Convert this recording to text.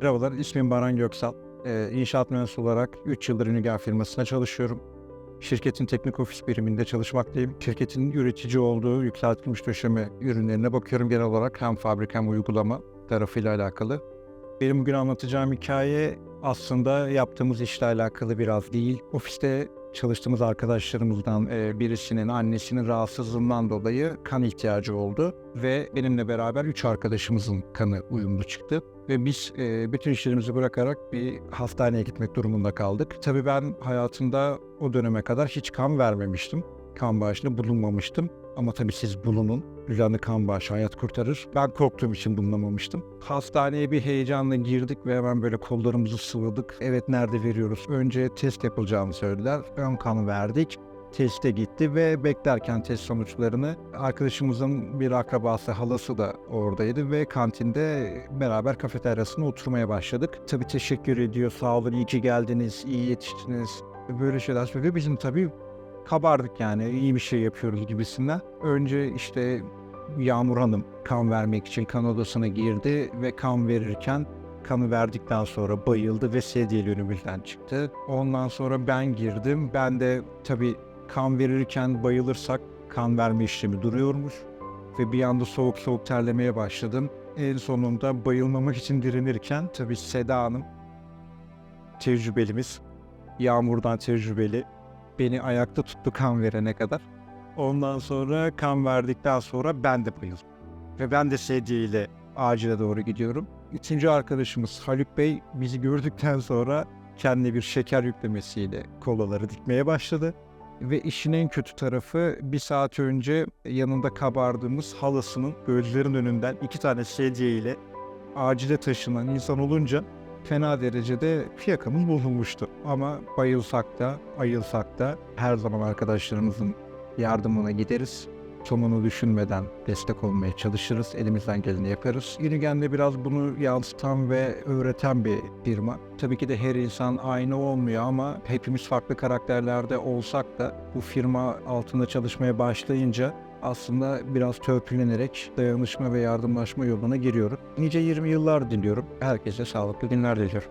Merhabalar, ismim Baran Göksal. Ee, inşaat mühendisi olarak 3 yıldır Ünigel firmasına çalışıyorum. Şirketin teknik ofis biriminde çalışmaktayım. Şirketin üretici olduğu yükseltilmiş döşeme ürünlerine bakıyorum genel olarak hem fabrika hem uygulama tarafıyla alakalı. Benim bugün anlatacağım hikaye aslında yaptığımız işle alakalı biraz değil. Ofiste çalıştığımız arkadaşlarımızdan e, birisinin annesinin rahatsızlığından dolayı kan ihtiyacı oldu ve benimle beraber üç arkadaşımızın kanı uyumlu çıktı ve biz e, bütün işlerimizi bırakarak bir hastaneye gitmek durumunda kaldık. Tabii ben hayatımda o döneme kadar hiç kan vermemiştim. Kan bağışında bulunmamıştım. Ama tabii siz bulunun. Canlı kan bağışı hayat kurtarır. Ben korktuğum için bulunamamıştım. Hastaneye bir heyecanla girdik ve hemen böyle kollarımızı sıvadık. Evet nerede veriyoruz? Önce test yapılacağını söylediler. Ön kanı verdik. Teste gitti ve beklerken test sonuçlarını arkadaşımızın bir akrabası halası da oradaydı ve kantinde beraber kafeteryasına oturmaya başladık. Tabii teşekkür ediyor, sağ olun, iyi ki geldiniz, iyi yetiştiniz. Böyle şeyler söylüyor. Bizim tabii kabardık yani iyi bir şey yapıyoruz gibisinden. Önce işte Yağmur Hanım kan vermek için kan odasına girdi ve kan verirken kanı verdikten sonra bayıldı ve sedyeli önümüzden çıktı. Ondan sonra ben girdim. Ben de tabii kan verirken bayılırsak kan verme işlemi duruyormuş. Ve bir anda soğuk soğuk terlemeye başladım. En sonunda bayılmamak için direnirken tabii Seda Hanım tecrübelimiz, Yağmur'dan tecrübeli beni ayakta tuttu kan verene kadar. Ondan sonra kan verdikten sonra ben de bayıldım. Ve ben de sedyeyle acile doğru gidiyorum. Üçüncü arkadaşımız Haluk Bey bizi gördükten sonra kendine bir şeker yüklemesiyle kolaları dikmeye başladı. Ve işin en kötü tarafı bir saat önce yanında kabardığımız halasının gözlerin önünden iki tane sedye ile acile taşınan insan olunca fena derecede fiyakamız bozulmuştu. Ama bayılsak da, ayılsak da her zaman arkadaşlarımızın yardımına gideriz. Sonunu düşünmeden destek olmaya çalışırız. Elimizden geleni yaparız. Unigen'de biraz bunu yansıtan ve öğreten bir firma. Tabii ki de her insan aynı olmuyor ama hepimiz farklı karakterlerde olsak da bu firma altında çalışmaya başlayınca aslında biraz törpülenerek dayanışma ve yardımlaşma yoluna giriyorum. Nice 20 yıllar diliyorum. Herkese sağlıklı günler diliyorum.